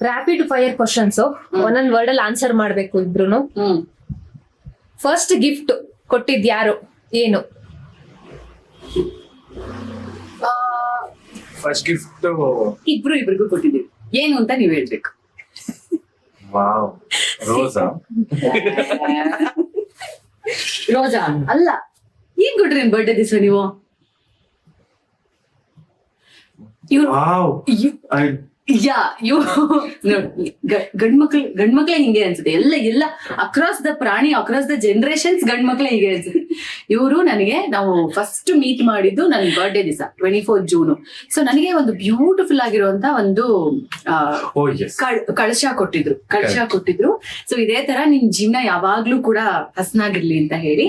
Rapid fire questions ಒಂದೊಂದ್ word ಅಲ್ಲಿ answer ಮಾಡ್ಬೇಕು ಇಬ್ರು ಹ್ಮ್. ಫಸ್ಟ್ ಗಿಫ್ಟ್ ಕೊಟ್ಟಿದ್ ಯಾರು? ಏನು? ಫಸ್ಟ್ ಗಿಫ್ಟ್ ಇಬ್ರು ಇಬ್ರಿಗೂ ಕೊಟ್ಟಿದ್ದೀವಿ. ಏನು ಅಂತ ನೀವ್ ಹೇಳ್ಬೇಕು. ವಾವ್. ರೋಸಾ ರೋಜಾ ಅಲ್ಲ. ಏನ್ ಕೊಟ್ರಿ ಬರ್ಡೇ ದಿವಸ ನೀವು? ಇವ್ರು ಯೋ. ಗಂಡ್ ಮಕ್ಳು ಗಂಡ್ ಗಂಡ್ಮಕ್ಳು ಗಂಡ್ಮಕ್ಳೇ ಹಿಂಗೆ ಅನ್ಸುತ್ತೆ. ಎಲ್ಲ ಎಲ್ಲ ಅಕ್ರಾಸ್ ದ ಪ್ರಾಣಿ ಅಕ್ರಾಸ್ ದ ಜನರೇಷನ್ಸ್ ಗಂಡ್ಮಕ್ಳೇ ಹೀಗೆ ಅನ್ಸುತ್ತೆ. ಇವರು ನನಗೆ ನಾವು ಫಸ್ಟ್ ಮೀಟ್ ಮಾಡಿದ್ದು ನನ್ನ ಬರ್ಡೇ ದಿವಸ ಟ್ವೆಂಟಿ ಫೋರ್ ಜೂನು ಸೊ ನನಗೆ ಒಂದು ಬ್ಯೂಟಿಫುಲ್ ಆಗಿರುವಂತ ಒಂದು ಕಳಶ ಕೊಟ್ಟಿದ್ರು. ಕಳಶ ಕೊಟ್ಟಿದ್ರು. ಸೊ ಇದೇ ತರ ನಿನ್ ಜೀವನ ಯಾವಾಗ್ಲೂ ಕೂಡ ಹಸನಾಗಿರ್ಲಿ ಅಂತ ಹೇಳಿ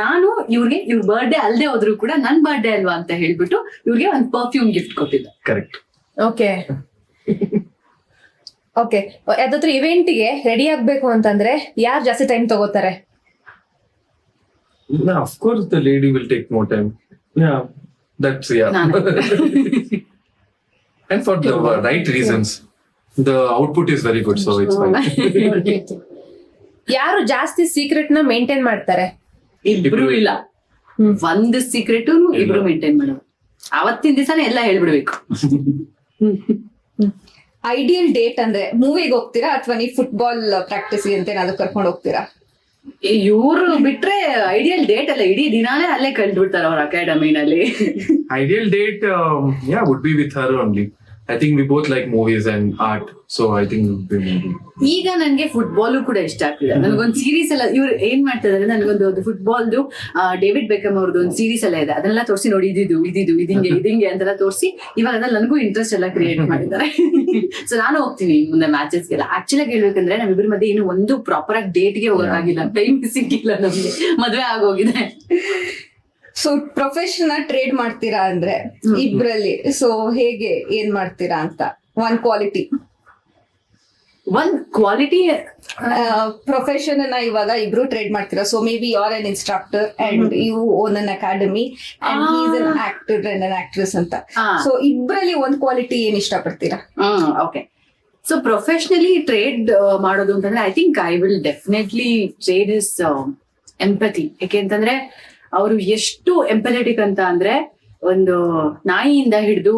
ನಾನು ಇವ್ರಿಗೆ ಇವ್ರ ಬರ್ಡೇ ಅಲ್ಲದೆ ಹೋದ್ರು ಕೂಡ ನನ್ ಬರ್ಡೇ ಅಲ್ವಾ ಅಂತ ಹೇಳ್ಬಿಟ್ಟು ಇವ್ರಿಗೆ ಒಂದು ಪರ್ಫ್ಯೂಮ್ ಗಿಫ್ಟ್ ಕೊಟ್ಟಿದ್ದೆ. ಕರೆಕ್ಟ್ ಓಕೆ ಓಕೆ ಯಾವ್ದಾದ್ರು ಇವೆಂಟ್ಗೆ ರೆಡಿ ಆಗ್ಬೇಕು ಅಂತಂದ್ರೆ ಯಾರು ಜಾಸ್ತಿ ಟೈಮ್ ತಗೋತಾರೆ? of course the lady will take more time. yeah that's yeah. ನಾನು. And for the right reasons. The output is very good so it's fine. ಯಾರು ಜಾಸ್ತಿ ಸೀಕ್ರೆಟ್ನ ಮೇಂಟೈನ್ ಮಾಡ್ತಾರೆ? ಇಬ್ರು ಇಬ್ರು. ಇಲ್ಲ. ಹ್ಮ್. ಒಂದು ಸೀಕ್ರೆಟ್ ಇಬ್ರು ಇಲ್ಲ. ಮೇಂಟೈನ್ ಮಾಡೋದು. ಅವತ್ತಿನ ದಿವಸನೇ ಎಲ್ಲ ಹೇಳ್ಬಿಡ್ಬೇಕು. ಐಡಿಯಲ್ ಡೇಟ್ ಅಂದ್ರೆ ಮೂವಿಗೆ ಹೋಗ್ತೀರಾ ಅಥವಾ ನೀವು ಫುಟ್ಬಾಲ್ ಪ್ರಾಕ್ಟೀಸ್ ಅಂತ ಏನಾದ್ರು ಕರ್ಕೊಂಡು ಹೋಗ್ತೀರಾ? ಇವ್ರು ಬಿಟ್ರೆ ಐಡಿಯಲ್ ಡೇಟ್ ಅಲ್ಲ ಇಡೀ ದಿನಾನೇ ಅಲ್ಲೇ ಕಳ್ದ್ಬಿಡ್ತಾರೆ ಅವ್ರ ಅಕಾಡೆಮಿನಲ್ಲಿ ideal date yeah would be with her her only think we both like movies and art so I think ಈಗ ನನಗೆ ಫುಟ್ಬಾಲು ಕೂಡ ಇಷ್ಟ ಆಗ್ತಿದೆ. ನನಗೊಂದು ಸೀರೀಸ್ ಎಲ್ಲ ಇವ್ರು ಏನ್ ಮಾಡ್ತಿದ್ದಾರೆ ನನಗೊಂದು ಒಂದು ಫುಟ್ಬಾಲ್ದು ಡೇವಿಡ್ ಬೆಕಮ್ ಅವ್ರದ್ದು ಒಂದು ಸೀರೀಸ್ ಎಲ್ಲ ಇದೆ. ಅದನ್ನೆಲ್ಲ ತೋರಿಸಿ ನೋಡಿ, ಇದಿದು ಇದಿದು, ಇದಿಂಗೆ ಇದಿಂಗೆ ಅಂತೆಲ್ಲ ತೋರಿಸಿ ಇವಾಗ ಅದ್ರಲ್ಲಿ ನನಗೂ ಇಂಟ್ರೆಸ್ಟ್ ಎಲ್ಲ ಕ್ರಿಯೇಟ್ ಮಾಡಿದ್ದಾರೆ. ಸೊ ನಾನು ಹೋಗ್ತೀನಿ ಮುಂದೆ ಮ್ಯಾಚಸ್ಗೆಲ್ಲ ಆಕ್ಚುಲಿ ಹೇಳ್ಬೇಕಂದ್ರೆ ನಮ್ಮಿಬ್ಬರ ಮಧ್ಯೆ ಇನ್ನು ಒಂದು ಪ್ರಾಪರ್ ಆಗಿ ಡೇಟ್ಗೆ ಹೋಗೋಕ್ಕಾಗಿಲ್ಲ. ಟೈಮ್ ಸಿಕ್ಕಿಲ್ಲ ನಮಗೆ. ಮದುವೆ ಆಗೋಗಿದೆ. ಸೊ ಪ್ರೊಫೆಷನ್ ಟ್ರೇಡ್ ಮಾಡ್ತೀರಾ ಅಂದ್ರೆ ಇಬ್ರಲ್ಲಿ. ಸೊ ಹೇಗೆ ಏನ್ ಮಾಡ್ತೀರಾ ಅಂತ? One quality one quality profession ಅನ್ನ ಇವಾಗ ಇಬ್ರು ಟ್ರೇಡ್ ಮಾಡ್ತೀರಾ? So maybe are an instructor and you own an academy and is an actor and an actress ಅಂತ. ಸೊ ಇಬ್ರಲ್ಲಿ ಒಂದ್ ಕ್ವಾಲಿಟಿ ಏನ್ ಇಷ್ಟಪಡ್ತೀರಾ? ಪಡ್ತೀರಾ ಓಕೆ ಸೊ ಪ್ರೊಫೆಷನಲಿ ಟ್ರೇಡ್ ಮಾಡೋದು ಅಂತಂದ್ರೆ I think I will definitely trade is empathy ಯಾಕೆಂತಂದ್ರೆ ಅವರು ಎಷ್ಟು ಎಂಪಥೆಟಿಕ್ ಅಂತ ಅಂದ್ರೆ ಒಂದು ನಾಯಿಯಿಂದ ಹಿಡಿದು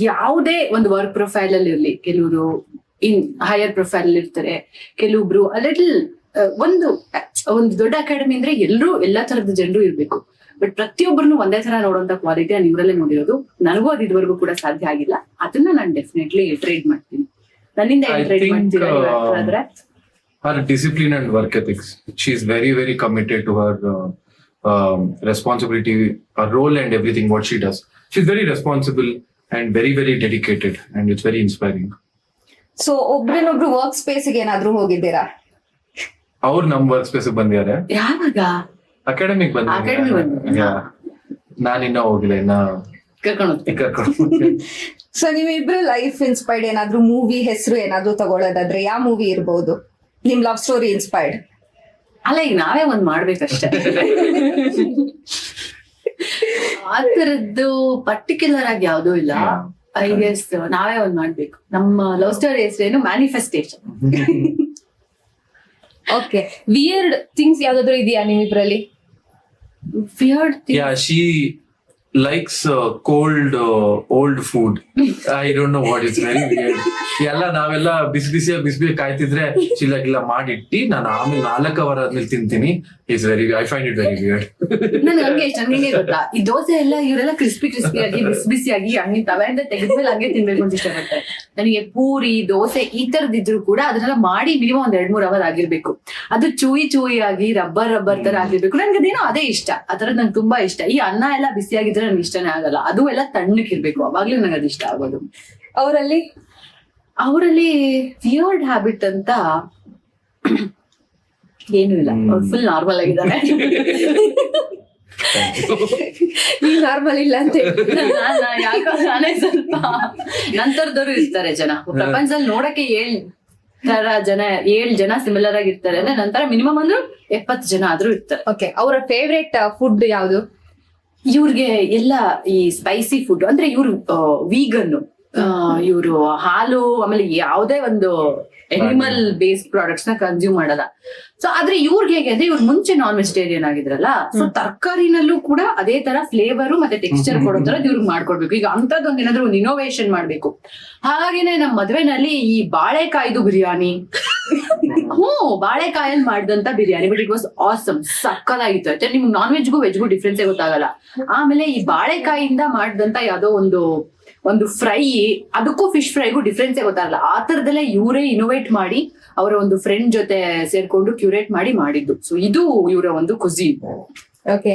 ಯಾವುದೇ ಒಂದು ವರ್ಕ್ ಪ್ರೊಫೈಲ್ ಅಲ್ಲಿ ಇರ್ಲಿ. ಕೆಲವರು ಇನ್ ಹೈಯರ್ ಪ್ರೊಫೈಲ್ ಅಲ್ಲಿ ಇರ್ತಾರೆ. ಕೆಲವೊಬ್ರು ಲಿಟಲ್ ಒಂದು ಒಂದು ದೊಡ್ಡ ಅಕಾಡೆಮಿ ಅಂದ್ರೆ ಎಲ್ಲರೂ ಎಲ್ಲಾ ತರದ ಜನರು ಇರ್ಬೇಕು. ಬಟ್ ಪ್ರತಿಯೊಬ್ಬರನ್ನು ಒಂದೇ ತರ ನೋಡುವಂತ ಕ್ವಾಲಿಟಿ ನಾನು ಇವರಲ್ಲೇ ನೋಡಿರೋದು. ನನಗೂ ಅದು ಇದುವರೆಗೂ ಕೂಡ ಸಾಧ್ಯ ಆಗಿಲ್ಲ. ಅದನ್ನ ನಾನು ಡೆಫಿನೆಟ್ಲಿ ಟ್ರೇಡ್ ಮಾಡ್ತೀನಿ. ನನ್ನಿಂದ ಟ್ರೇಡ್ ಮಾಡ್ತೀರಾ discipline and work ethics she is very very committed to very uh, um, responsibility her role and everything what she does she's very responsible and very very dedicated and it's very inspiring so ಒಬ್ರನ್ನೊಬ್ರು work ಸ್ಪೇಸ್ಗೆ ಏನಾದ್ರು ಹೋಗಿದ್ದೀರಾ ಅವ್ರು ನಮ್ work space ಬಂದಿದ್ದಾರೆ ಯಾವಾಗ academic Academic ಬಂದಿದ್ದೀರಾ? ನಾನಿನ್ನ ಹೋಗಿಲ್ಲ ಇನ್ನ ಕರ್ಕೊಂಡು ಹೋಗ್ತೀನಿ ಕರ್ಕೊಂಡು ಸೊ ನೀವಿಬ್ರು ಲೈಫ್ ಇನ್ಸ್ಪೈರ್ಡ್ ಏನಾದ್ರು ಮೂವಿ ಹೆಸರು ಏನಾದ್ರು ತಗೊಳ್ಳೋದಾದ್ರೆ ಯಾವ ಮೂವಿ ಇರ್ಬೋದು ನಿಮ್ ಲವ್ ಸ್ಟೋರಿ ಇನ್ಸ್ಪೈರ್ಡ್ ಅಲ್ಲ ಈಗ ನಾವೇ ಒಂದ್ ಮಾಡ್ಬೇಕಷ್ಟೇ. ಆ ತರದ್ದು ಪರ್ಟಿಕ್ಯುಲರ್ ಆಗಿ ಯಾವ್ದೂ ಇಲ್ಲ. ಐ ಗೆಸ್ ನಾವೇ ಒಂದ್ ಮಾಡ್ಬೇಕು. ನಮ್ಮ ಲವ್ ಸ್ಟೋರಿ ಹೆಸರೇನು ಮ್ಯಾನಿಫೆಸ್ಟೇಷನ್ ಓಕೆ ವಿಯರ್ಡ್ ಥಿಂಗ್ಸ್ ಯಾವ್ದಾದ್ರು ಇದೆಯಾ ನಿಮ್ಮಿಬ್ರಲ್ಲಿ weird thing she likes cold cold food don't know what it's very weird. ಎಲ್ಲ ನಾವೆಲ್ಲ ಬಿಸಿ ಬಿಸಿ ಬಿಸಿ ಬಿಸಿ ಕಾಯ್ತಿದ್ರೆ ಚಿಲ್ಲಾಗಿಲ್ಲ ಮಾಡಿಟ್ಟಿ ನಾನು ಆಮೇಲೆ ನಾಲ್ಕು ಅವರ್ ಆದ್ಮೇಲೆ ತಿಂತೀನಿ. It's very I find it very weird ಹಂಗೆ ಇಷ್ಟ. ಹಂಗೆ ಗೊತ್ತಾ? ಈ ದೋಸೆ ಎಲ್ಲ, ಇವರೆಲ್ಲ ಕ್ರಿಸ್ಪಿ ಕ್ರಿಸ್ಪಿ ಆಗಿ, ಬಿಸಿ ಬಿಸಿಯಾಗಿ ಹಂಗೆ ತವೆಯಿಂದ ತೆಗೆದ್ಮೇಲೆ ಹಂಗೆ ತಿನ್ಬೇಕು ಅಂತ ಇಷ್ಟಪಡ್ತಾರೆ. ನನಗೆ ಪೂರಿ, ದೋಸೆ ಈ ತರದಿದ್ರು ಕೂಡ ಅದನ್ನೆಲ್ಲ ಮಾಡಿ ಮಿನಿಮಮ್ ಒಂದ್ ಎರಡ್ ಮೂರ್ ಅವರ್ ಆಗಿರ್ಬೇಕು. ಅದು ಚೂಯಿ ಚೂಯಿ ಆಗಿ, ರಬ್ಬರ್ ರಬ್ಬರ್ ತರ ಆಗಿರ್ಬೇಕು. ನನ್ಗೆ ಅದೇನೋ ಅದೇ ಇಷ್ಟ. ಅದರದ್ದು ನಂಗೆ ತುಂಬಾ ಇಷ್ಟ. ಈ ಅನ್ನ ಎಲ್ಲ ಬಿಸಿಯಾಗಿದ್ರೆ ನನ್ಗೆ ಇಷ್ಟನೇ ಆಗಲ್ಲ. ಅದು ಎಲ್ಲ ತಣ್ಣಕ್ಕಿರ್ಬೇಕು ಅವಾಗ್ಲೂ ನಂಗೆ ಅದು ಇಷ್ಟ ಆಗೋದು. ಅವರಲ್ಲಿ ಅವರಲ್ಲಿ ವಿಯರ್ಡ್ ಹ್ಯಾಬಿಟ್ ಅಂತ ಏನು ಇಲ್ಲ. ಅವ್ರು ಫುಲ್ ನಾರ್ಮಲ್ ಆಗಿದ್ದಾರೆ. ನೀ ನಾರ್ಮಲ್ ಇಲ್ಲ ಅಂತ. ಯಾಕೋ ನಾನೇ ಸ್ವಲ್ಪ ನಂತರದವರು ಇರ್ತಾರೆ ಜನ. ಪ್ರಪಂಚದಲ್ಲಿ ನೋಡಕ್ಕೆ ಏಳ್ ತರ ಜನ ಏಳ್ ಜನ ಸಿಮಿಲರ್ ಆಗಿ ಇರ್ತಾರೆ ಅಂದ್ರೆ ನಂತರ ಮಿನಿಮಮ್ ಅಂದ್ರೂ ಎಪ್ಪತ್ತು ಜನ ಆದ್ರೂ ಇರ್ತಾರೆ. ಓಕೆ ಅವರ ಫೇವ್ರೇಟ್ ಫುಡ್ ಯಾವುದು? ಇವ್ರಿಗೆ ಎಲ್ಲ ಈ ಸ್ಪೈಸಿ ಫುಡ್ ಅಂದ್ರೆ ಇವ್ರು ವೀಗನ್ ಇವರು ಹಾಲು ಆಮೇಲೆ ಯಾವುದೇ ಒಂದು ಎನಿಮಲ್ ಬೇಸ್ಡ್ ಪ್ರಾಡಕ್ಟ್ಸ್ನ ಕನ್ಸ್ಯೂಮ್ ಮಾಡಲ್ಲ. ಸೊ ಆದ್ರೆ ಇವ್ರಿಗೆ ಹೇಗೆ ಅಂದ್ರೆ ಇವ್ರು ಮುಂಚೆ ನಾನ್ ವೆಜಿಟೇರಿಯನ್ ಆಗಿದ್ರಲ್ಲ ಸೊ. ತರಕಾರಿನಲ್ಲೂ ಕೂಡ ಅದೇ ತರ ಫ್ಲೇವರ್ ಮತ್ತೆ ಟೆಕ್ಸ್ಚರ್ ಕೊಡೋ ತರ ಇವ್ರಿಗೆ ಮಾಡ್ಕೊಡ್ಬೇಕು. ಈಗ ಅಂತದೊಂದು ಏನಾದ್ರು ಒಂದು ಇನೋವೇಶನ್ ಮಾಡ್ಬೇಕು. ಹಾಗೇನೆ ನಮ್ಮ ಮದ್ವೆನಲ್ಲಿ ಈ ಬಾಳೆಕಾಯ್ದು ಬಿರಿಯಾನಿ. ಹ್ಞೂ ಬಾಳೆಕಾಯಲ್ಲಿ ಮಾಡಿದಂತ biryani but it was awesome ಸಕ್ಕದಾಗಿತ್ತು ಆಯ್ತಾ ನಿಮ್ಗೆ ನಾನ್ ವೆಜ್ಗೂ ವೆಜ್ಗೂ ಡಿಫ್ರೆನ್ಸೇ ಗೊತ್ತಾಗಲ್ಲ. ಆಮೇಲೆ ಈ ಬಾಳೆಕಾಯಿಂದ ಮಾಡಿದಂತ ಯಾವ್ದೋ ಒಂದು ಒಂದು ಫ್ರೈ ಅದಕ್ಕೂ ಫಿಶ್ ಫ್ರೈಗೂ ಡಿಫ್ರೆನ್ಸೇ ಗೊತ್ತಾಗಲ್ಲ. ಆ ತರದಲ್ಲೇ ಇವರೇ ಇನೋವೇಟ್ ಮಾಡಿ ಅವರ ಒಂದು ಫ್ರೆಂಡ್ ಜೊತೆ ಸೇರ್ಕೊಂಡು ಕ್ಯೂರೇಟ್ ಮಾಡಿ ಮಾಡಿದ್ದು. ಸೊ ಇದು ಇವರ ಒಂದು ಖುಷಿ ಓಕೆ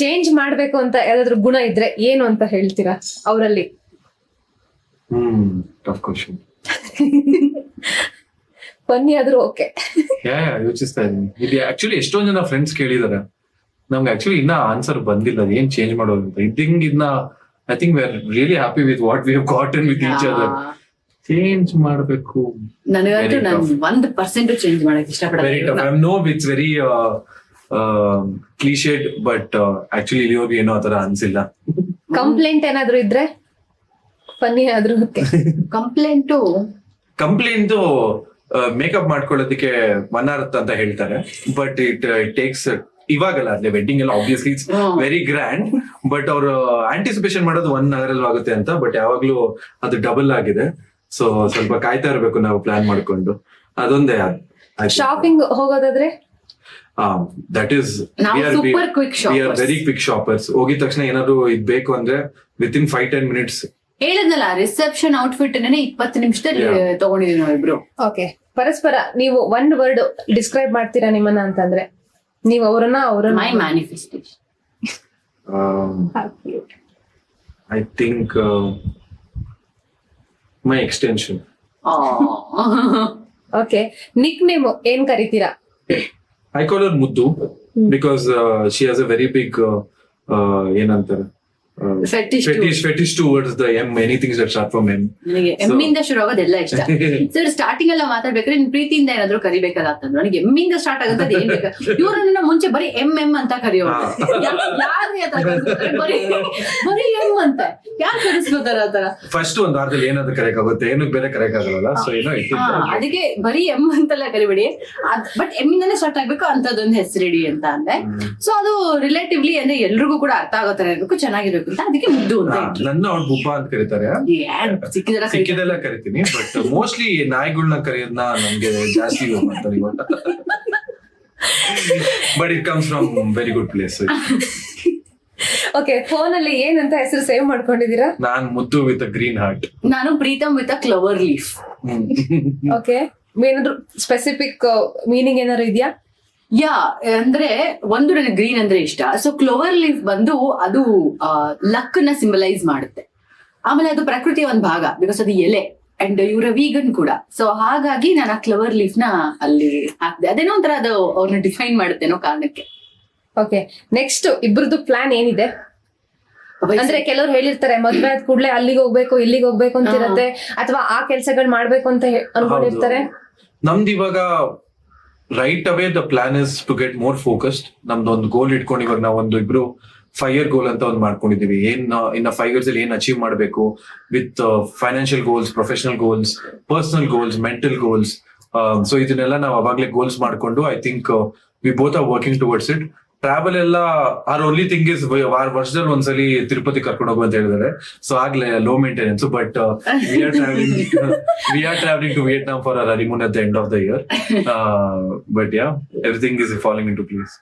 ಚೇಂಜ್ ಮಾಡ್ಬೇಕು ಅಂತ ಯಾವ್ದಾದ್ರು ಗುಣ ಇದ್ರೆ ಏನು ಅಂತ ಹೇಳ್ತೀರಾ ಅವರಲ್ಲಿ? ಹ್ಮ್ ಟಫ್ ಕ್ವಶನ್ ಬನ್ನಿ ಆದ್ರೂ ಓಕೆ ಯಾ ಯಾ, ಯೋಚಿಸ್ತಾ ಇದೀನಿ ಇದು ಆಕ್ಚುಲಿ ಎಷ್ಟೊಂದ್ ಜನ ಫ್ರೆಂಡ್ಸ್ ಕೇಳಿದಾರೆ. ನಮ್ಗೆ ಆಕ್ಚುಲಿ ಇನ್ನ ಆನ್ಸರ್ ಬಂದಿಲ್ಲ. ಏನ್ ಚೇಂಜ್ ಮಾಡೋದು ಅಂತ. ಇದ್ದಿಂಗ್ ಇದನ್ನ I think we are really happy with what we have gotten with each other change ಮಾಡಬೇಕು. ನನಗಂತೂ ನಾನು. ಒಂದ್ ಪರ್ಸೆಂಟ್ ಚೇಂಜ್ ಮಾಡಕ್ ಇಷ್ಟಪಡಲ್ಲ. No it's very cliched but actually ಇಲ್ಲಿವರೆಗೂ ಏನೋ ಆತರ ಅನ್ಸಿಲ್ಲ. ಕಂಪ್ಲೇಂಟ್ ಏನಾದ್ರು ಇದ್ರೆ? ಫನ್ನಿ ಆದ್ರೂ ಕಂಪ್ಲೇಂಟು ಕಂಪ್ಲೇಂಟ್ ಮೇಕಪ್ ಮಾಡ್ಕೊಳ್ಳೋದಕ್ಕೆ ಮನಾರತ್ ಅಂತ ಹೇಳ್ತಾರೆ. ಬಟ್ ಇಟ್ ಇಟ್ ಟೇಕ್ಸ್ ಇವಾಗಲ್ಲ ಅಲ್ಲಿ ವೆಡ್ಡಿಂಗ್ ಎಲ್ಲ obviously it's very grand but ಅವರು ಆಂಟಿಸಿಪೇಷನ್ ಮಾಡೋದು ಒನ್ ಅವರಲ್ಲಿ ಆಗುತ್ತೆ ಅಂತ ಬಟ್ ಯಾವಾಗ್ಲೂ ಅದು ಡಬಲ್ ಆಗಿದೆ. ಸೊ ಸ್ವಲ್ಪ ಕಾಯ್ತಾ ಇರ್ಬೇಕು ನಾವು ಪ್ಲಾನ್ ಮಾಡ್ಕೊಂಡು. ಅದೊಂದೇ ಶಾಪಿಂಗ್ ಹೋಗೋದಾದ್ರೆ? ದಟ್ ಈಸ್ ನಾವು super quick we are very quick shoppers ಹೋಗಿದ ತಕ್ಷಣ ಏನಾದ್ರು ಇದ್ ಬೇಕು ಅಂದ್ರೆ within five ten minutes ಹೇಳಿದ್ನಲ್ಲ ರಿಸೆಪ್ಷನ್ ಔಟ್ಫಿಟ್ ಇಪ್ಪತ್ತು ನಿಮಿಷದಲ್ಲಿ ತಗೊಂಡಿದ್ವಿ ತಗೊಂಡಿದೀವಿ ನಾವಿಬ್ರು. ಓಕೆ ಪರಸ್ಪರ ನೀವು ಒನ್ ವರ್ಡ್ ಡಿಸ್ಕ್ರೈಬ್ ಮಾಡ್ತೀರಾ ನಿಮ್ಮನ್ನ ಅಂತಂದ್ರೆ? ನೀವು ಅವರನ್ನ ಅವರ my manifestation I think my extension okay nickname ಏನ್ ಕರಿತೀರಾ? ಐ ಕಾಲ್ ಅವರ್ ಮುದ್ದು because she has a very big ಏನಂತಾರೆ? Fetish fetish fetish towards the M any things that start from M ನನಗೆ ಎಮ್ಮಿಂದ ಶುರು ಆಗೋದೆಲ್ಲ ಇಷ್ಟ. ಸರ್ ಸ್ಟಾರ್ಟಿಂಗ್ ಎಲ್ಲ ಮಾತಾಡ್ಬೇಕಾದ್ರೆ ನಿನ್ ಪ್ರೀತಿಯಿಂದ ಏನಾದ್ರು ಕರಿಬೇಕಲ್ಲ ಅಂತಂದ್ರು ನನಗೆ ಎಮ್ಮಿಂದ ಸ್ಟಾರ್ಟ್ ಆಗುತ್ತೆ ಏನ್ ಬೇಕು? ಇವ್ರನ್ನ ಮುಂಚೆ ಬರೀ ಎಂ ಎಂ ಅಂತ ಕರೆಯೋರು. ಯಾರು ಬರೀ ಬರೀ ಎಂ ಅಂತ. ಯಾರು ಕರೆಸ್ಕೋತಾರ ಆತರ ಫಸ್ಟ್ ಒಂದು ವಾರದಲ್ಲಿ ಏನಾದ್ರು ಆಗುತ್ತೆ ಏನು ಬೇರೆ ಕರೆಯಕ್ಕಾಗಲ್ಲ ಸೊ ಏನೋ ಅದಕ್ಕೆ ಬರೀ ಎಂ ಅಂತೆಲ್ಲ ಕರಿಬೇಡಿ. ಬಟ್ ಎಮ್ಮಿಂದನೇ ಸ್ಟಾರ್ಟ್ ಆಗ್ಬೇಕು ಅಂತದೊಂದು ಹೆಸರಿಡಿ ಅಂತ ಅಂದೆ. ಸೊ ಅದು ರಿಲೇಟಿವ್ಲಿ ಅಂದ್ರೆ ಎಲ್ರಿಗೂ ಕೂಡ ಅರ್ಥ ಆಗುತ್ತೆ ತರ ಅಂತ ಅದಕ್ಕೆ ಮುದ್ದು ಅಂತ ಇಟ್ರು. ನನ್ನ ಅವ್ಳು ಬುಬ್ಬ ಅಂತ ಕರೀತಾರೆ. ಸಿಕ್ಕಿದೆಲ್ಲ. ಸಿಕ್ಕಿದೆಲ್ಲ ಕರಿತೀನಿ ಬಟ್ ಮೋಸ್ಟ್ಲಿ ನಾಯಿಗಳನ್ನ ಕರೆಯೋದನ್ನ ನಮ್ಗೆ ಜಾಸ್ತಿ ಯೂಸ್ ಮಾಡ್ತಾರೆ ಇವಾಗ. But it comes from very good place okay phone ಅಲ್ಲಿ ಏನಂತ ಹೆಸರು ಸೇವ್ ಮಾಡ್ಕೊಂಡಿದೀರಾ ನಾನ್ ಮುದ್ದು ವಿತ್ ಗ್ರೀನ್ ಹಾರ್ಟ್ ನಾನು Pritam with a clover leaf okay ಏನಾದ್ರು ಸ್ಪೆಸಿಫಿಕ್ ಮೀನಿಂಗ್ ಏನಾದ್ರು ಇದೆಯಾ? ಯಾ ಅಂದ್ರೆ ಒಂದು ನನಗೆ ಗ್ರೀನ್ ಅಂದ್ರೆ ಇಷ್ಟ. ಸೊ ಕ್ಲೋವರ್ ಲೀಫ್ ಬಂದು ಅದು ಲಕ್ನ ಸಿಂಬಲೈಸ್ ಮಾಡುತ್ತೆ. ಆಮೇಲೆ ಅದು ಪ್ರಕೃತಿಯ ಒಂದು ಭಾಗ ಬಿಕಾಸ್ ಅದು ಎಲೆ ಅಂಡ್ ಇವರ ವೀಗನ್ ಕೂಡ. ಸೊ ಹಾಗಾಗಿ ನಾನು ಆ ಕ್ಲವರ್ ಲೀಫ್ನ ಅಲ್ಲಿ ಹಾಕ್ದೆ. ಅದೇನೋ ಒಂಥರ ಅದು ಅವ್ರನ್ನ ಡಿಫೈನ್ ಮಾಡುತ್ತೆ ಅನ್ನೋ ಕಾರಣಕ್ಕೆ. ಓಕೆ ನೆಕ್ಸ್ಟ್ ಇಬ್ರದ್ದು ಪ್ಲಾನ್ ಏನಿದೆ? ಅಂದ್ರೆ ಕೆಲವ್ರು ಹೇಳಿರ್ತಾರೆ ಮದ್ವೆ ಆದ ಕೂಡಲೇ ಅಲ್ಲಿಗೆ ಹೋಗ್ಬೇಕು ಇಲ್ಲಿಗೆ ಹೋಗ್ಬೇಕು ಅಂತ ಇರತ್ತೆ ಅಥವಾ ಆ ಕೆಲಸಗಳು ಮಾಡ್ಬೇಕು ಅಂತ ಅನ್ಕೊಂಡಿರ್ತಾರೆ? ನಮ್ದು ಇವಾಗ right away the plan is to get more focused ನಮ್ದು ಒಂದು ಗೋಲ್ ಇಟ್ಕೊಂಡು ಇವಾಗ ನಾವು ಒಂದು ಇಬ್ರು ಫೈವ್ ಇಯರ್ ಗೋಲ್ ಅಂತ ಒಂದು ಮಾಡ್ಕೊಂಡಿದೀವಿ. ಏನ್ ಇನ್ನ ಫೈವ್ ಇಯರ್ಸ್ ಅಲ್ಲಿ ಏನ್ ಅಚೀವ್ ಮಾಡಬೇಕು with financial goals professional goals personal goals mental goals so ಇದನ್ನೆಲ್ಲ ನಾವು ಅವಾಗಲೇ ಗೋಲ್ಸ್ ಮಾಡಿಕೊಂಡು I think we both are working towards it travel ಎಲ್ಲ ಆರ್ ಓನ್ಲಿ ಥಿಂಗ್ ಇಸ್ ವರ್ಷದಲ್ಲಿ ಒಂದ್ಸಲಿ ತಿರುಪತಿ ಕರ್ಕೊಂಡು ಹೋಗು ಅಂತ ಹೇಳಿದಾರೆ ಸೊ ಆಗ್ಲೇ low maintenance but we are travelling we are travelling to Vietnam for our honeymoon at the end of the year but yeah everything is following in to place